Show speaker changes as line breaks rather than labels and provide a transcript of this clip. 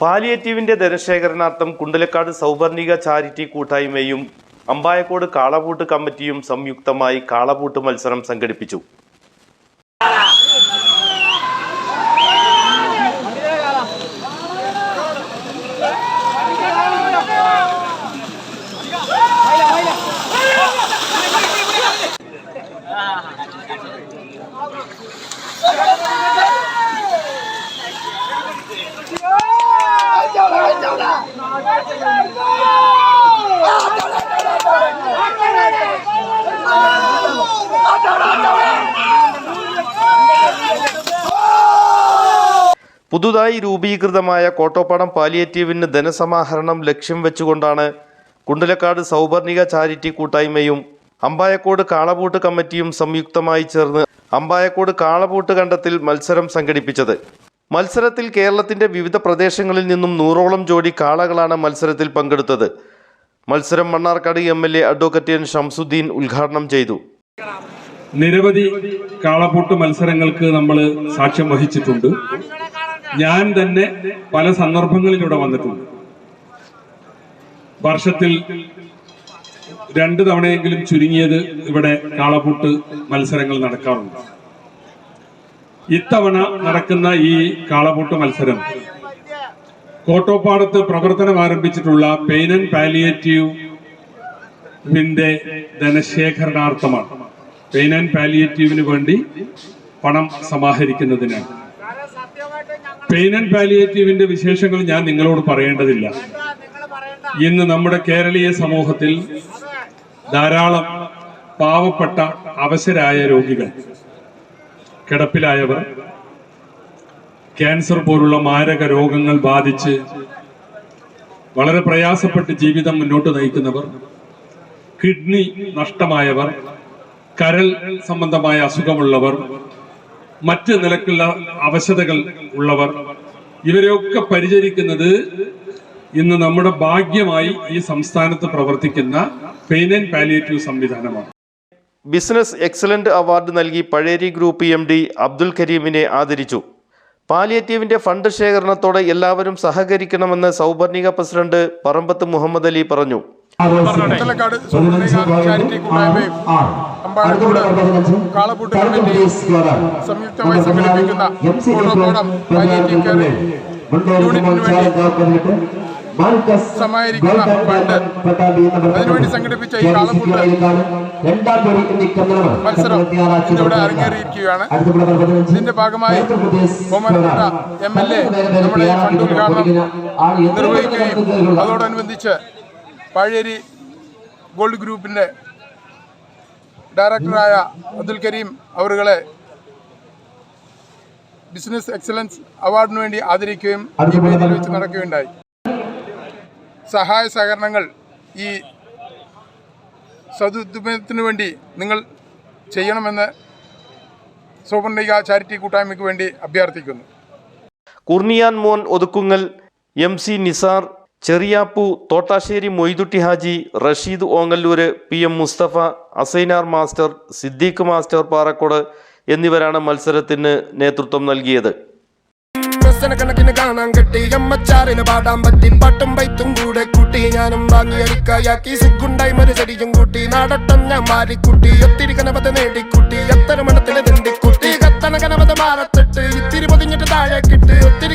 പാലിയേറ്റീവിന്റെ ധനശേഖരണാർത്ഥം കുണ്ടലക്കാട് Sauvarnika charity കൂട്ടായ്മയും അമ്പായക്കോട് കാളപൂട്ട് കമ്മിറ്റിയും സംയുക്തമായി കാളപൂട്ട് മത്സരം സംഘടിപ്പിച്ചു. പുതുതായി രൂപീകൃതമായ കോട്ടോപ്പാടം പാലിയേറ്റീവിന് ധനസമാഹരണം ലക്ഷ്യം വെച്ചുകൊണ്ടാണ് കുണ്ടലക്കാട് സൗവർണിക ചാരിറ്റി കൂട്ടായ്മയും അമ്പായക്കോട് കാളപൂട്ട് കമ്മിറ്റിയും സംയുക്തമായി ചേർന്ന് അമ്പായക്കോട് കാളപൂട്ട് കണ്ടത്തിൽ മത്സരം സംഘടിപ്പിച്ചത്. മത്സരത്തിൽ കേരളത്തിന്റെ വിവിധ പ്രദേശങ്ങളിൽ നിന്നും നൂറോളം ജോഡി കാളകളാണ് മത്സരത്തിൽ പങ്കെടുത്തത്. മത്സരം Mannarkkad M L A advocate N Shamsuddin ഉദ്ഘാടനം ചെയ്തു.
നിരവധി കാളപൂട്ട് മത്സരങ്ങൾക്ക് നമ്മൾ സാക്ഷ്യം വഹിച്ചിട്ടുണ്ട്. ഞാൻ തന്നെ പല സന്ദർഭങ്ങളിലൂടെ വന്നിട്ടുണ്ട്. വർഷത്തിൽ രണ്ട് തവണയെങ്കിലും ചുരുങ്ങിയത് ഇവിടെ കാളപൂട്ട് മത്സരങ്ങൾ നടക്കാറുണ്ട്. ഇത്തവണ നടക്കുന്ന ഈ കാളപൂട്ട് മത്സരം കോട്ടോപ്പാടത്ത് പ്രവർത്തനം ആരംഭിച്ചിട്ടുള്ള പെയിൻ ആൻഡ് പാലിയേറ്റീവിന്റെ ധനശേഖരണാർത്ഥമാണ്. പെയിൻ ആൻഡ് പാലിയേറ്റീവിന് വേണ്ടി പണം സമാഹരിക്കുന്നതിനാണ്. പെയിൻ ആൻഡ് പാലിയേറ്റീവിന്റെ വിശേഷങ്ങൾ ഞാൻ നിങ്ങളോട് പറയേണ്ടതില്ല. ഇന്ന് നമ്മുടെ കേരളീയ സമൂഹത്തിൽ ധാരാളം പാവപ്പെട്ട അവശരായ രോഗികൾ കിടപ്പിലായവർ ക്യാൻസർ പോലുള്ള മാരക രോഗങ്ങൾ ബാധിച്ച് വളരെ പ്രയാസപ്പെട്ട് ജീവിതം മുന്നോട്ട് നയിക്കുന്നവർ കിഡ്നി നഷ്ടമായവർ കരൾ സംബന്ധമായ അസുഖമുള്ളവർ മറ്റ് നിലക്കുള്ള അവശതകൾ ഉള്ളവർ. ഇവരെയൊക്കെ പരിചരിക്കുന്നത് ഇന്ന് നമ്മുടെ ഭാഗ്യമായി ഈ സംസ്ഥാനത്ത് പ്രവർത്തിക്കുന്ന പെയിൻ ആൻഡ് പാലിയേറ്റീവ് സംവിധാനമാണ്.
ബിസിനസ് എക്സലന്റ് അവാർഡ് നൽകി Pazheri group M D Abdul കരീമിനെ ആദരിച്ചു. പാലിയേറ്റീവിന്റെ ഫണ്ട് ശേഖരണത്തോടെ എല്ലാവരും സഹകരിക്കണമെന്ന് സൗപർണിക പ്രസിഡന്റ് പറമ്പത്ത് മുഹമ്മദ് അലി പറഞ്ഞു.
കമ്മിറ്റി സംയുക്തമായി സംഘടിപ്പിക്കുന്ന പാലിയേറ്റീവ് യൂണിറ്റിന് വേണ്ടി സമാഹരിക്കുന്ന ഫണ്ട് അതിനുവേണ്ടി സംഘടിപ്പിച്ച ഈ കാളപൂട്ട് മത്സരം ഇന്നിവിടെ അരങ്ങേറിയിരിക്കുകയാണ്. ഇതിന്റെ ഭാഗമായി എം എൽ എ നമ്മുടെ ഈ ഫണ്ട് ഉദ്ഘാടനം നിർവഹിക്കുകയും അതോടനുബന്ധിച്ച് പാഴേരി ഗോൾഡ് ഗ്രൂപ്പിന്റെ ഡയറക്ടറായ അബ്ദുൽ കരീം അവരുകളെ ബിസിനസ് എക്സലൻസ് അവാർഡിന് വേണ്ടി ആദരിക്കുകയും ഈ വേദിയിൽ വെച്ച് നടക്കുകയുണ്ടായി. സഹായ സഹകരണങ്ങൾ ഈ സതുദ്യമത്തിന് വേണ്ടി നിങ്ങൾ ചെയ്യണമെന്ന് സൂപർണിക ചാരിറ്റി കൂട്ടായ്മയ്ക്ക് വേണ്ടി അഭ്യർത്ഥിക്കുന്നു.
കുർണിയാൻ മോൻ Othukkungal M C Nisar Cheriyappu Thottassery Moythutty Haji Rasheed Ongallur P M Musthafa Asainar master Siddique master Parakkode എന്നിവരാണ് മത്സരത്തിന് നേതൃത്വം നൽകിയത്.
ഒത്തിരി